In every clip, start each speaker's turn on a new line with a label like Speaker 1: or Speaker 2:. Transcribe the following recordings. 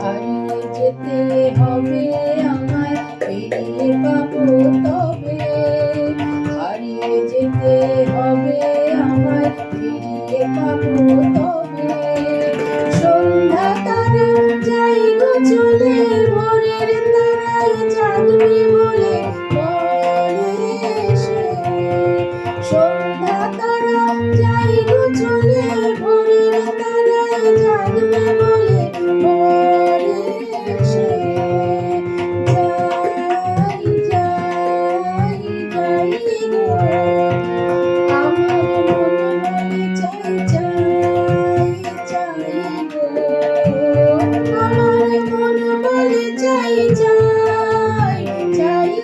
Speaker 1: হারিয়ে যেতে হবে আমায়, ফিরিয়ে পাবো তবে। হারিয়ে যেতে হবে আমায়, ফিরিয়ে পাবো তবে। সন্ধ্যা তারা যাই গো চলে ভোরের তারাই জাগবে বলে সন্ধ্যা তারা যাই গো চলে ভোরের তারাই জাগবে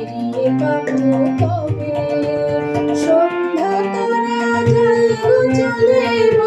Speaker 1: ফিরিয়ে পাবো কবে? সন্ধ্যা তারা যায় চলে